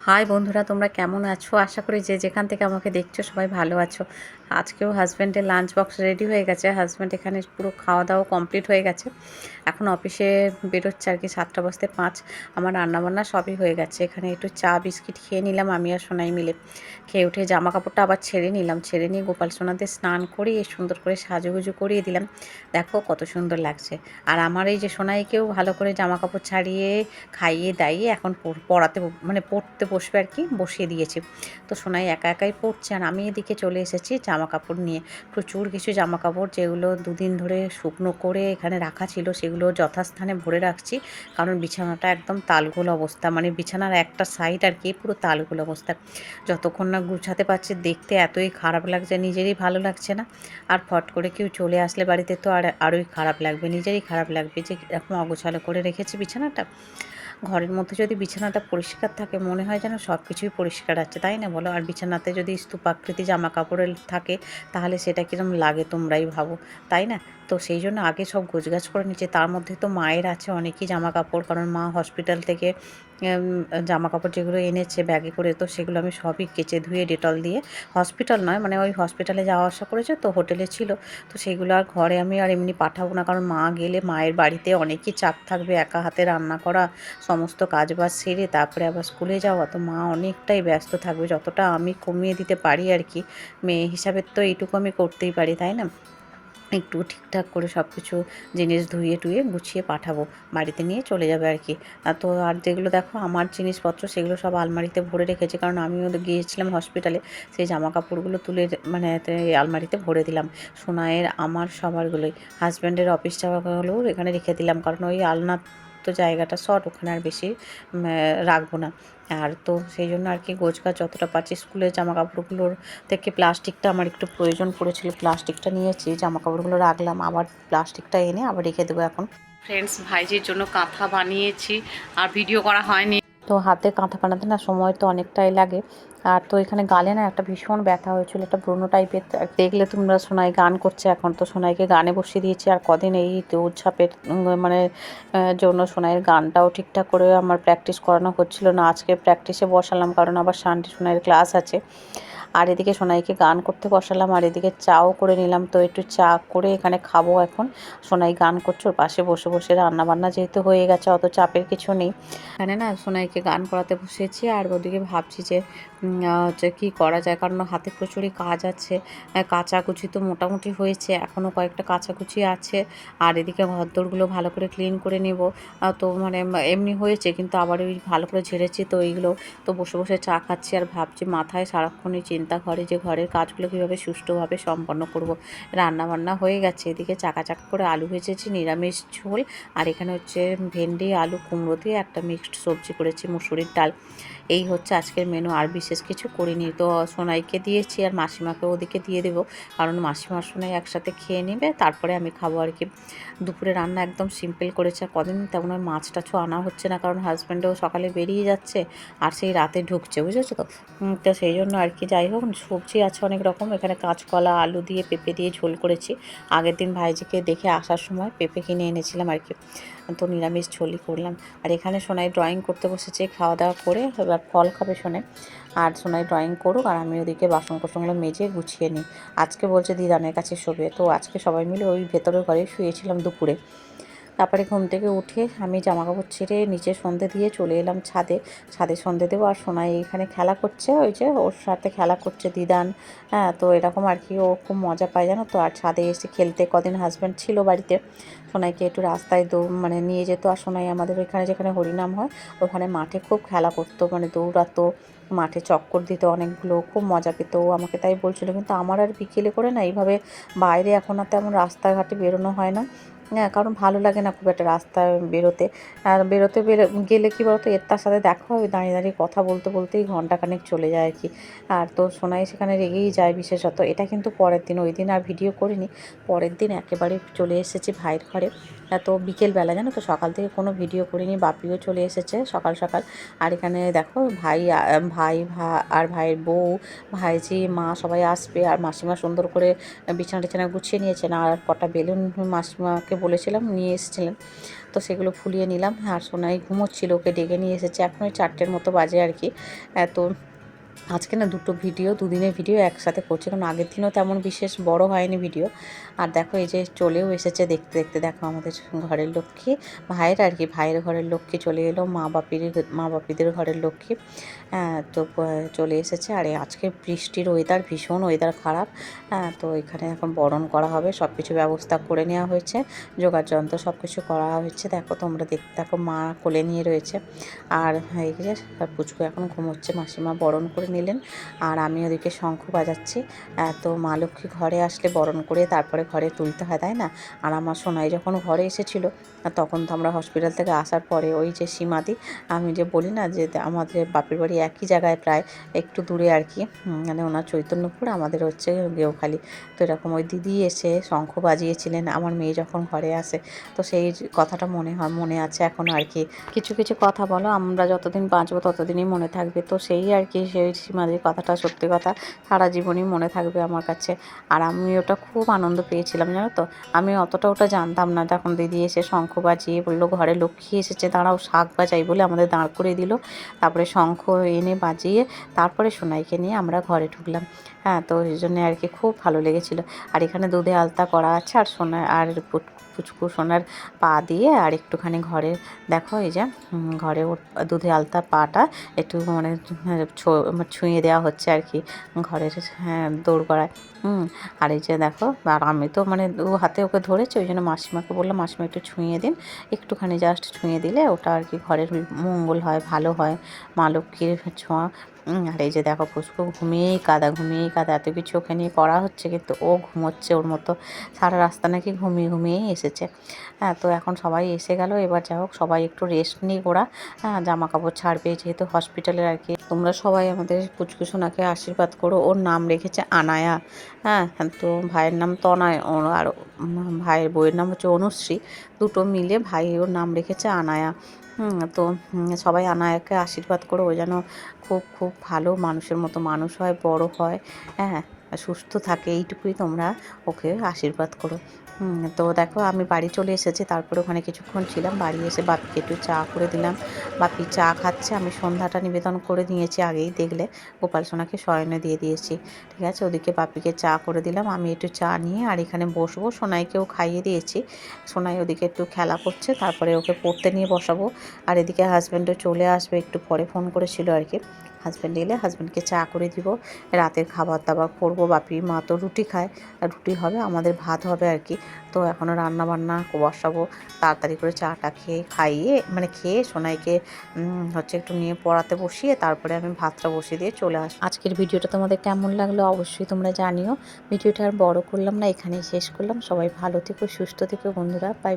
High বন্ধুরা, তোমরা কেমন আছো? আশা করি যে যেখান থেকে আমাকে দেখছ সবাই ভালো আছো। আজকেও হাজব্যান্ডের লাঞ্চ বক্স রেডি হয়ে গেছে। হাজব্যান্ড এখানে পুরো খাওয়া দাওয়া কমপ্লিট হয়ে গেছে। এখন অফিসে বেরোচ্ছে আর কি সাতটা বাজতে পাঁচ। আমার রান্নাবান্না সবই হয়ে গেছে। এখানে একটু চা, বিস্কিট খেয়ে নিলাম আমি আর সোনাই মিলে। খেয়ে উঠে জামা কাপড়টা আবার ছেড়ে নিলাম। ছেড়ে নিয়ে গোপাল সোনাদের স্নান করিয়ে সুন্দর করে সাজুগুজু করিয়ে দিলাম। দেখো কত সুন্দর লাগছে। আর আমার এই যে সোনাইকেও ভালো করে জামা কাপড় ছাড়িয়ে, খাইয়ে, দাইয়ে এখন পড়- পড়াতে মানে পড়তে বসবে আর কি, বসিয়ে দিয়েছি। তো সোনাই একা একাই পড়ছে আর আমি এদিকে চলে এসেছি জামা কাপড় নিয়ে। প্রচুর কিছু জামা কাপড় যেগুলো দুদিন ধরে শুকনো করে এখানে রাখা ছিল, সেগুলো যথাস্থানে ভরে রাখছি। কারণ বিছানাটা একদম তালগোল অবস্থা মানে বিছানার একটা সাইড আর কি পুরো তালগোল অবস্থা। যতক্ষণ না গুছাতে পারছি, দেখতে এতই খারাপ লাগছে, নিজেরই ভালো লাগছে না। আর ফট করে কেউ চলে আসলে বাড়িতে তো আর, আরোই খারাপ লাগবে, নিজেরই খারাপ লাগবে যে এরকম অগোছালো করে রেখেছি বিছানাটা। ঘরের মধ্যে যদি বিছানাটা পরিষ্কার থাকে, মনে হয় যেন সব কিছুই পরিষ্কার আছে, তাই না বলো? আর বিছানাতে যদি স্তূপাকৃতি জামা কাপড়ের থাকে, তাহলে সেটা কীরকম লাগে তোমরাই ভাবো, তাই না? তো সেই জন্য আগে সব গোছগাছ করে নিচ্ছে তার মধ্যে তো মায়ের আছে অনেকই জামা কাপড় কারণ মা হসপিটাল থেকে জামা কাপড় যেগুলো এনেছে ব্যাগে করে, তো সেগুলো আমি সবই কেচে ধুয়ে, ডেটল দিয়ে হসপিটাল নয় মানে ওই হসপিটালে যাওয়া আসা করেছে, তো হোটেলে ছিল। তো সেগুলো আর ঘরে আমি আর এমনি পাঠাবো না, কারণ মা গেলে মায়ের বাড়িতে অনেকই চাপ থাকবে, একা হাতে রান্না করা, সমস্ত কাজ বাজ সেরে তারপরে আবার স্কুলে যাওয়া, তো মা অনেকটাই ব্যস্ত থাকবে, যতটা আমি কমিয়ে দিতে পারি আর কি। মেয়ে হিসাবে তো এইটুকু আমি করতেই পারি, তাই না? একটু ঠিকঠাক করে সব কিছু জিনিস ধুয়ে টুয়ে গুছিয়ে পাঠাবো। বাড়িতে নিয়ে চলে যাবে আর কি। তো আর যেগুলো দেখো, আমার জিনিসপত্র সেগুলো সব আলমারিতে ভরে রেখেছে। কারণ আমিও গিয়েছিলাম হসপিটালে সেই জামা কাপড়গুলো তুলে মানে আলমারিতে ভরে দিলাম। সোনায়ের, আমার, সবারগুলোই। হাজব্যান্ডের অফিস যাওয়াগুলোও এখানে রেখে দিলাম। কারণ ওই আলনা তো জায়গাটা শর্ট, ওখানে আর বেশি রাখব না। আর তো সেই জন্য আর কি গোছ গাছ যতটা পারছি স্কুলের জামা কাপড়গুলোর থেকে প্লাস্টিকটা আমার একটু প্রয়োজন পড়েছিল। প্লাস্টিকটা নিয়েছি জামা কাপড়গুলো রাখলাম, আবার প্লাস্টিকটা এনে আবার রেখে দেবো এখন। ফ্রেন্ডস ভাইজির জন্য কাঁথা বানিয়েছি, আর ভিডিও করা হয়নি। তো হাতে কাঁথা বানাতে না সময় তো অনেকটাই লাগে। আর তো এখানে গালে না একটা ভীষণ ব্যথা হয়েছিল, একটা ব্রণ টাইপের। দেখলে তোমরা সোনাই গান করছে এখন, তো সোনাইকে গানে বসিয়ে দিয়েছি। আর কদিন এই উৎসাপের মানে জন্য সোনাইয়ের গানটাও ঠিকঠাক করে আমার প্র্যাকটিস করানো হচ্ছিল না। আজকে প্র্যাকটিসে বসালাম, কারণ আবার শান্তি সোনাইয়ের ক্লাস আছে। আর এদিকে সোনাইকে গান করতে বসালাম, আর এদিকে চাও করে নিলাম তো একটু চা করে এখানে খাব এখন। সোনাই গান করছে, ওর পাশে বসে বসে রান্না বান্না যেহেতু হয়ে গেছে, অত চাপের কিছু নেই। এখানে না সোনাইকে গান করাতে বসেছি, আর ওদিকে ভাবছি যে হচ্ছে কী করা যায়, কারণ হাতে প্রচুরই কাজ আছে। কাচাকুচি তো মোটামুটি হয়েছে এখনও কয়েকটা কাচাকুচি আছে। আর এদিকে ঘরদোরগুলো ভালো করে ক্লিন করে নেব। তো মানে এমনি হয়েছে, কিন্তু আবার ওই ভালো করে ঝেড়েছি তো এইগুলো। তো বসে বসে চা খাচ্ছি, আর ভাবছি মাথায় সারাক্ষণই চিন্তা করে যে ঘরের কাজগুলো কীভাবে সুষ্ঠুভাবে সম্পন্ন করব। রান্না বান্না হয়ে গেছে, এদিকে চাকা চাকা করে আলু ভেজেছি, নিরামিষ ঝোল, আর এখানে হচ্ছে ভেন্ডি, আলু, কুমড়ো দিয়ে একটা মিক্সড সবজি করেছি, মুসুরির ডাল। এই হচ্ছে আজকের মেনু আর বিশেষ কিছু করিনি। তো সোনাইকে দিয়েছি আর মাসিমাকে ওদিকে দিয়ে দেবো। কারণ মাসিমার সোনাই একসাথে খেয়ে নেবে, তারপরে আমি খাব আর কি। দুপুরে রান্না একদম সিম্পল করেছে, আর কদিন তেমন মাছ টাছও আনা হচ্ছে না, কারণ হাজব্যান্ডও সকালে বেরিয়ে যাচ্ছে আর সেই রাতে ঢুকছে, বুঝেছ তো? তো সেই জন্য আর কি, যাই হোক, সবজি আছে অনেক রকম। এখানে কাঁচকলা, আলু দিয়ে পেঁপে দিয়ে ঝোল করেছি। আগের দিন ভাইজিকে দেখে আসার সময় পেঁপে কিনে এনেছিলাম আর কি। তো নিরামিষ ঝোলই করলাম। আর এখানে সোনাই ড্রয়িং করতে বসেছে খাওয়া দাওয়া করে, এবার ফল খাবে শোনে। আর সোনাই ড্রয়িং করুক আর আমি ওদিকে বাসন কোসনগুলো মেজে গুছিয়ে নিই। আজকে বলছে দিদানের কাছে শোবে। তো আজকে সবাই মিলে ওই ভেতরের ঘরে শুয়েছিলাম দুপুরে। তারপরে ঘুম থেকে উঠে আমি জামা কাপড় ছেড়ে নিচে সন্ধে দিয়ে চলে এলাম ছাদে। ছাদে সন্ধে দেবো আর সোনাই এখানে খেলা করছে। ওই যে ওর সাথে খেলা করছে দিদান। হ্যাঁ তো এরকম আর কি ও খুব মজা পায় জানো তো। আর ছাদে এসে খেলতে কদিন হাজব্যান্ড ছিল বাড়িতে। সোনাইকে একটু রাস্তায় দৌ মানে নিয়ে যেত। আর সোনাই আমাদের এখানে যেখানে হরিনাম হয়, ওখানে মাঠে খুব খেলা করতো। মানে দৌড়াতো, মাঠে চক্কর দিত অনেকগুলো। খুব মজা পেত। আমাকে তাই বলছিল, কিন্তু আমার আর বিকেলে করে না, এইভাবে বাইরে এখন আর তেমন রাস্তাঘাটে বেরোনো হয় না। কারণ ভালো লাগে না খুব একটা রাস্তায় বেরোতে। আর বেরোতে বেরো, গেলে কি বলতো, এর তার সাথে দেখা হয় দাঁড়িয়ে দাঁড়িয়ে কথা বলতে বলতেই ঘন্টাখানেক চলে যায় আর কি। আর তো সোনাই সেখানে রেগেই যায় বিশেষত। এটা কিন্তু পরের দিন, ওই দিন আর ভিডিও করিনি। পরের দিন একেবারে চলে এসেছি ভাইয়ের ঘরে। তো বিকেলবেলা, জানো তো, সকাল থেকে কোনো ভিডিও করিনি, বাপিও চলে এসেছে সকাল সকাল। আর এখানে দেখো, ভাই ভাই, ভা, আর ভাইয়ের বউ, ভাইজি, মা সবাই আসবে। আর মাসিমা সুন্দর করে বিছানা টিছানা গুছিয়ে নিয়েছেন আর কটা বেলুন মাসিমাকে বলেছিলাম, নিয়ে এসেছিলেন। তো সেগুলো ফুলিয়ে নিলাম। আর সোনাই ঘুমোচ্ছিল, ওকে ডেকে নিয়ে এসেছে। এখন ওই চারটের মতো বাজে আর কি। এত তো আজকে না দুটো ভিডিও দুদিনের ভিডিও একসাথে করছি কারণ আগের দিনও তেমন বিশেষ বড় হয়নি ভিডিও। আর দেখো এই যে চলেও এসেছে দেখতে দেখতে দেখো আমাদের ঘরের লক্ষ্মী ভাইয়ের আর কি ভাইয়ের ঘরের লক্ষ্মী চলে এলো মা বাপির মা বাপিদের ঘরের লক্ষ্মী। হ্যাঁ, তো চলে এসেছে আর আজকে বৃষ্টির ওয়েদার ভীষণ ওয়েদার খারাপ। হ্যাঁ, তো এখানে এখন বরণ করা হবে সব কিছু ব্যবস্থা করে নেওয়া হয়েছে জোগাড় যন্ত্র সব কিছু করা হয়েছে। দেখো তোমরা দেখতে দেখো মা কোলে নিয়ে রয়েছে। আর এই যে পুচকু এখন ঘুমোচ্ছে মাসিমা বরণ করে নিলেন। আর আমি ওদিকে শঙ্খ বাজাচ্ছি। তো মা লক্ষ্মী ঘরে আসলে বরণ করে তারপরে ঘরে তুলতে হয়, তাই না? আর আমার সোনাই যখন ঘরে এসেছিল আর তখন তো আমরা হসপিটাল থেকে আসার পরে ওই যে সীমাদি, আমি যে বলি না যে আমাদের বাপের বাড়ি একই জায়গায় প্রায় একটু দূরে আর কি মানে ওনার চৈতন্যপুর, আমাদের হচ্ছে গেউখালি তো এরকম ওই দিদি এসে শঙ্খ বাজিয়েছিলেন, আমার মেয়ে যখন ঘরে আসে, তো সেই কথাটা মনে হয়, মনে আছে এখন আর কি। কিছু কিছু কথা বলো, আমরা যতদিন বাঁচবো ততদিনই মনে থাকবে। তো সেই আর কি, সেই সীমাদির কথাটা সত্যি কথা, সারা জীবনই মনে থাকবে আমার কাছে। আর আমি ওটা খুব আনন্দ পেয়েছিলাম, জানো তো? আমি অতটা ওটা জানতাম না তখন দিদি এসে শঙ্খ বাজিয়ে বলল, ঘরে লক্ষ্মী এসেছে, দাঁড়াও, শাক বাজাই বলে আমাদের দাঁড় করে দিল। তারপরে শঙ্খ এনে বাজিয়ে তারপরে সোনাইকে নিয়ে আমরা ঘরে ঢুকলাম। হ্যাঁ তো এই জন্য আর কি খুব ভালো লেগেছিলো। আর এখানে দুধে আলতা করা আছে আর সোনা আর পুচকু সোনার পা দিয়ে আর একটুখানি ঘরে, দেখো এই যে ঘরে দুধে আলতা পাটা একটু মানে ছুঁয়ে দেওয়া হচ্ছে আর কি ঘরের হ্যাঁ দৌড় করায়। হুম, আর এই যে দেখো, আর আমি তো মানে দু হাতে ওকে ধরেছি, ওই জন্য মাসিমাকে বললাম, মাসিমা একটু ছুঁয়ে দিন। একটুখানি জাস্ট ছুঁয়ে দিলে ওটা আর কি ঘরের মঙ্গল হয়, ভালো হয়। মা লক্ষ্মীর ছোঁয়া আর এই যে দেখো পুষ্পু ঘুমিয়েই কাদা ঘুমিয়েই কাদা। এত কিছু ওকে নিয়ে করা হচ্ছে, কিন্তু ও ঘুমোচ্ছে ওর মতো। সারা রাস্তা নাকি ঘুমিয়ে ঘুমিয়েই এসেছে। হ্যাঁ তো এখন সবাই এসে গেল। এবার যাই হোক, সবাই একটু রেস্ট নিই ওরা। হ্যাঁ জামা কাপড় ছাড়বে যেহেতু হসপিটালে আর কি। তোমরা সবাই আমাদের পুচকুসোনাকে আশীর্বাদ করো। ওর নাম রেখেছে আনায়া। হ্যাঁ তো ভাইয়ের নাম তনায় আর ভাইয়ের বইয়ের নাম হচ্ছে অনুশ্রী। দুটো মিলে ভাই ওর নাম রেখেছে আনায়া। তো সবাই আনায়াকে আশীর্বাদ করে ও যেন খুব খুব ভালো মানুষের মতো মানুষ হয়, বড় হয়। হ্যাঁ সুস্থ থাকে, এইটুকুই তোমরা ওকে আশীর্বাদ করো। তো দেখো আমি বাড়ি চলে এসেছি, তারপরে ওখানে কিছুক্ষণ ছিলাম, বাড়ি এসে বাপিকে একটু চা করে দিলাম। বাপি চা খাচ্ছে, আমি সন্ধ্যাটা নিবেদন করে নিয়েছি আগেই দেখলে, গোপাল সোনাকে শয়নে দিয়ে দিয়েছি, ঠিক আছে? ওদিকে বাপিকে চা করে দিলাম, আমি একটু চা নিয়ে আর এখানে বসবো, সোনাইকেও খাইয়ে দিয়েছি। সোনাই ওদিকে একটু খেলা করছে, তারপরে ওকে পড়তে নিয়ে বসাবো, আর এদিকে হাজব্যান্ডও চলে আসবে, একটু পরে ফোন করেছিল আর কি। হাজব্যান্ড এলে হাজব্যান্ডকে চা করে দিব। রাতের খাবার দাবার করব, বাপি মা তো রুটি খায় রুটি হবে, আমাদের ভাত হবে আর কি। তো এখনও রান্না বান্না বসাবো, তাড়াতাড়ি করে চাটা খেয়ে, খাইয়ে মানে খেয়ে সোনাইকে হচ্ছে একটু নিয়ে পড়াতে বসিয়ে, তারপরে আমি ভাতটা বসিয়ে দিয়ে চলে আসব আজকের ভিডিওটা তোমাদের কেমন লাগল অবশ্যই তোমরা জানিও। ভিডিওটা আর বড় করলাম না, এখানেই শেষ করলাম। সবাই ভালো থেকো, সুস্থ থেকো বন্ধুরা। বাই